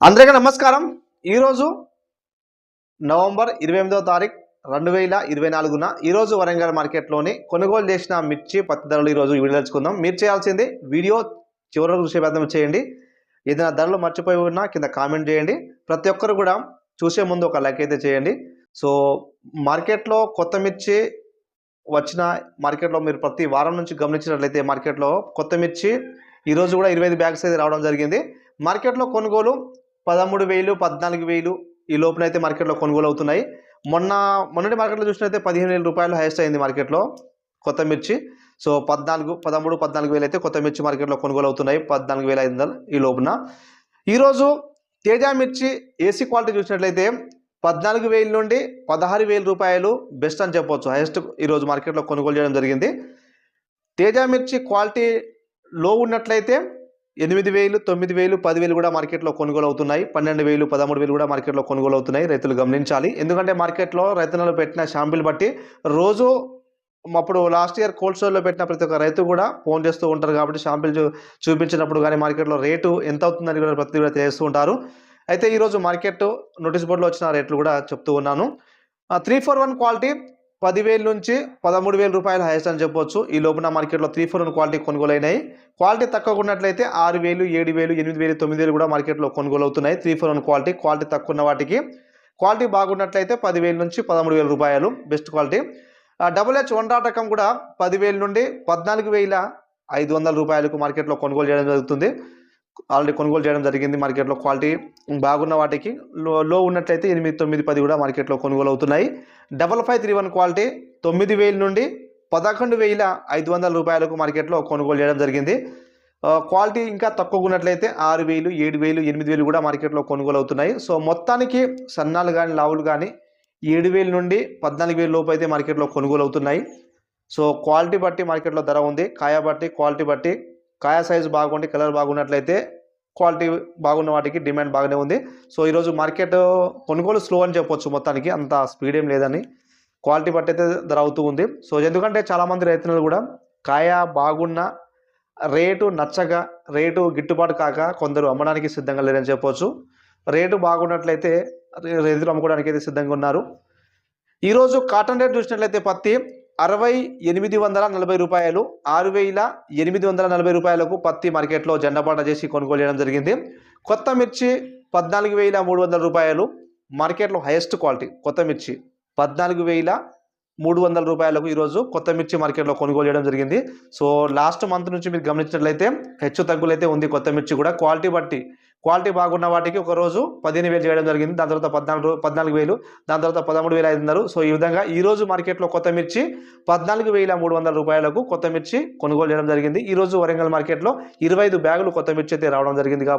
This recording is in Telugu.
అందరికీ నమస్కారం. ఈరోజు నవంబర్ ఇరవై ఎనిమిదవ తారీఖు రెండు వేల ఇరవై నాలుగున ఈరోజు వరంగల్ మార్కెట్లోని కొనుగోలు చేసిన మిర్చి పత్తి ధరలు ఈరోజు వీడియో తెలుసుకుందాం. మీరు చేయాల్సింది వీడియో చివరి చూసే ప్రయత్నం చేయండి. ఏదైనా ధరలు మర్చిపోయి ఉన్నా కింద కామెంట్ చేయండి. ప్రతి ఒక్కరు కూడా చూసే ముందు ఒక లైక్ అయితే చేయండి. సో మార్కెట్లో కొత్త మిర్చి వచ్చిన మార్కెట్లో మీరు ప్రతి వారం నుంచి గమనించినట్లయితే మార్కెట్లో కొత్త మిర్చి ఈరోజు కూడా ఇరవై ఐదు బ్యాగ్స్ అయితే రావడం జరిగింది. మార్కెట్లో కొనుగోలు పదమూడు వేలు పద్నాలుగు వేలు ఈ లోపునైతే మార్కెట్లో కొనుగోలు అవుతున్నాయి. మొన్న మొన్నటి మార్కెట్లో చూసినట్లయితే పదిహేను వేల రూపాయలు హైయెస్ట్ అయింది మార్కెట్లో కొత్త మిర్చి. సో పద్నాలుగు పదమూడు పద్నాలుగు వేలు అయితే కొత్త మిర్చి మార్కెట్లో కొనుగోలు అవుతున్నాయి. పద్నాలుగు వేల ఐదు వందలు ఈ లోపున. ఈరోజు తేజ మిర్చి ఏసీ క్వాలిటీ చూసినట్లయితే పద్నాలుగు వేల నుండి పదహారు వేల రూపాయలు బెస్ట్ అని చెప్పొచ్చు. హైయెస్ట్ ఈరోజు మార్కెట్లో కొనుగోలు చేయడం జరిగింది. తేజ మిర్చి క్వాలిటీ లో ఉన్నట్లయితే ఎనిమిది వేలు తొమ్మిది వేలు పదివేలు కూడా మార్కెట్లో కొనుగోలు అవుతున్నాయి. పన్నెండు వేలు పదమూడు వేలు కూడా మార్కెట్లో కొనుగోలు అవుతున్నాయి. రైతులు గమనించాలి. ఎందుకంటే మార్కెట్లో రైతులు పెట్టిన షాంపిల్ బట్టి రోజు అప్పుడు లాస్ట్ ఇయర్ కోల్డ్ స్టోర్లో పెట్టిన ప్రతి ఒక్క రైతు కూడా ఫోన్ చేస్తూ ఉంటారు కాబట్టి షాంపిల్ చూ చూపించినప్పుడు కానీ మార్కెట్లో రేటు ఎంత అవుతుందని కూడా ప్రతి కూడా తెలియజేస్తూ ఉంటారు. అయితే ఈరోజు మార్కెట్ నోటీస్ బోర్డులో వచ్చిన రేట్లు కూడా చెప్తూ ఉన్నాను. త్రీ ఫోర్ వన్ క్వాలిటీ పదివేల నుంచి పదమూడు వేల రూపాయలు హైయెస్ట్ అని చెప్పొచ్చు. ఈ లోపల మార్కెట్లో త్రీ ఫోర్ వన్ క్వాలిటీ కొనుగోలు అయినాయి క్వాలిటీ తక్కువ ఉన్నట్లయితే ఆరు వేలు ఏడు వేలు ఎనిమిది వేలు తొమ్మిది వేలు కూడా మార్కెట్లో కొనుగోలు అవుతున్నాయి three four one quality quality తక్కువ ఉన్న వాటికి. క్వాలిటీ బాగున్నట్లయితే పదివేల నుంచి పదమూడు వేల రూపాయలు best quality double H one dot రకం కూడా పదివేల నుండి పద్నాలుగు వేల ఐదు వందల రూపాయలకు మార్కెట్లో కొనుగోలు చేయడం జరుగుతుంది. ఆల్రెడీ కొనుగోలు చేయడం జరిగింది మార్కెట్లో క్వాలిటీ బాగున్న వాటికి. లో లో ఉన్నట్లయితే ఎనిమిది తొమ్మిది పది కూడా మార్కెట్లో కొనుగోలు అవుతున్నాయి. Double five three one quality తొమ్మిది వేల నుండి పదకొండు వేల ఐదు వందల రూపాయలకు మార్కెట్లో కొనుగోలు చేయడం జరిగింది. క్వాలిటీ ఇంకా తక్కువగా ఉన్నట్లయితే ఆరు వేలు ఏడు వేలు ఎనిమిది వేలు కూడా మార్కెట్లో కొనుగోలు అవుతున్నాయి. సో మొత్తానికి సన్నాలు కానీ లావులు కానీ ఏడు వేల నుండి పద్నాలుగు వేల లోపు అయితే మార్కెట్లో కొనుగోలు అవుతున్నాయి. సో క్వాలిటీ బట్టి మార్కెట్లో ధర ఉంది. కాయ బట్టి క్వాలిటీ బట్టి కాయ సైజు బాగుండి కలర్ బాగున్నట్లయితే క్వాలిటీ బాగున్న వాటికి డిమాండ్ బాగానే ఉంది. సో ఈరోజు మార్కెట్ కొనుగోలు స్లో అని చెప్పొచ్చు మొత్తానికి అంత స్పీడ్ ఏం లేదని. క్వాలిటీ బట్టి అయితే ధర అవుతూ ఉంది. సో ఎందుకంటే చాలామంది రైతులు కూడా కాయ బాగున్న రేటు నచ్చగా రేటు గిట్టుబాటు కాక కొందరు అమ్మడానికి సిద్ధంగా లేరని చెప్పొచ్చు. రేటు బాగున్నట్లయితే రైతులు అమ్ముకోవడానికి అయితే సిద్ధంగా ఉన్నారు. ఈరోజు కాటన్ రేట్ చూసినట్లయితే పత్తి అరవై ఎనిమిది వందల నలభై రూపాయలు ఆరు వేల ఎనిమిది వందల నలభై రూపాయలకు పత్తి మార్కెట్లో జెండాపాట చేసి కొనుగోలు చేయడం జరిగింది. కొత్త మిర్చి పద్నాలుగు వేల మూడు వందల రూపాయలు మార్కెట్లో హైయెస్ట్ క్వాలిటీ కొత్త మిర్చి పద్నాలుగు వేల మూడు వందల రూపాయలకు ఈరోజు కొత్త మిర్చి మార్కెట్లో కొనుగోలు చేయడం జరిగింది. సో లాస్ట్ మంత్ నుంచి మీరు గమనించినట్లయితే హెచ్చు తగ్గులైతే ఉంది కొత్త మిర్చి కూడా. క్వాలిటీ బట్టి క్వాలిటీ బాగున్న వాటికి ఒక రోజు పదిహేను వేలు చేయడం జరిగింది. దాని తర్వాత పద్నాలుగు పద్నాలుగు వేలు దాని తర్వాత పదమూడు వేల ఐదు వందలు. సో ఈ విధంగా ఈ రోజు మార్కెట్లో కొత్త మిర్చి పద్నాలుగు వేల మూడు వందల రూపాయలకు కొత్త మిర్చి కొనుగోలు చేయడం జరిగింది. ఈ రోజు వరంగల్ మార్కెట్లో ఇరవై ఐదు బ్యాగులు కొత్త మిర్చి అయితే రావడం జరిగింది కాబట్టి